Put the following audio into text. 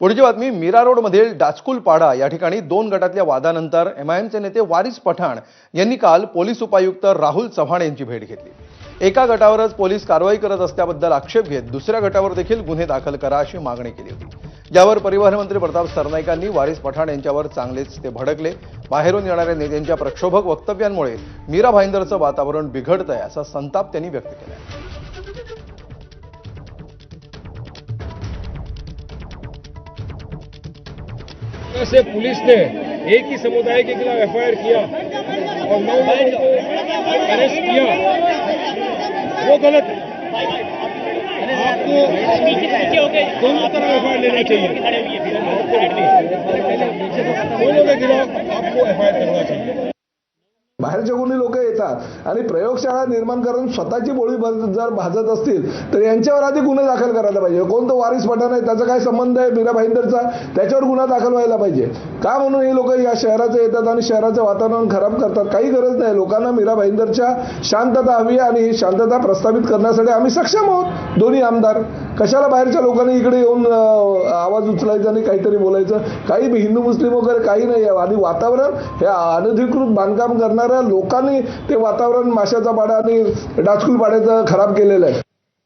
पुढची बातमी मीरा रोडमधील डाचकुल पाडा या ठिकाणी दोन गटातल्या वादानंतर एमआयएमचे नेते वारिस पठाण यांनी काल पोलीस उपायुक्त राहुल चव्हाण यांची भेट घेतली. एका गटावरच पोलीस कारवाई करत असल्याबद्दल आक्षेप घेत दुसऱ्या गटावर देखील गुन्हे दाखल करा अशी मागणी केली होती. यावर परिवहन मंत्री प्रताप सरनाईकांनी वारिस पठाण यांच्यावर चांगलेच ते भडकले. बाहेरून येणाऱ्या नेत्यांच्या प्रक्षोभक वक्तव्यांमुळे मीरा भाईंदरचं वातावरण बिघडतंय असा संताप त्यांनी व्यक्त केला से पुलिस ने एक ही समुदाय के खिलाफ एफआईआर किया और नौ लोगों को अरेस्ट किया। वो गलत है। आपको दोनों तरफ़ एफआईआर लेना चाहिए। दोनों के खिलाफ आपको एफआईआर करना चाहिए। बाहेरच्या कोणी लोक येतात. आणि प्रयोगशाळा निर्माण करून स्वतःची बोळी जर भाजत असतील तर यांच्यावर आधी गुन्हे दाखल करायला पाहिजे. कोण तो वारिस पठाण आहे त्याचा काय संबंध आहे मीरा भाईंदरचा त्याच्यावर गुन्हा दाखल व्हायला पाहिजे. का म्हणून हे लोक या शहराचं येतात आणि शहराचं वातावरण खराब करतात? काही गरज नाही. लोकांना मीरा भाईंदरच्या शांतता हवी आहे आणि ही शांतता प्रस्थापित करण्यासाठी आम्ही सक्षम आहोत दोन्ही आमदार. कशाला बाहेरच्या लोकांनी इकडे येऊन आवाज उचलायचा आणि काहीतरी बोलायचं? काही हिंदू मुस्लिम वगैरे काही नाही आहे. आणि वातावरण हे अनधिकृत बांधकाम करणाऱ्या लोकांनी ते वातावरण माशाचा पाडा आणि डाचकुल पाड्याचं खराब केलेलं आहे.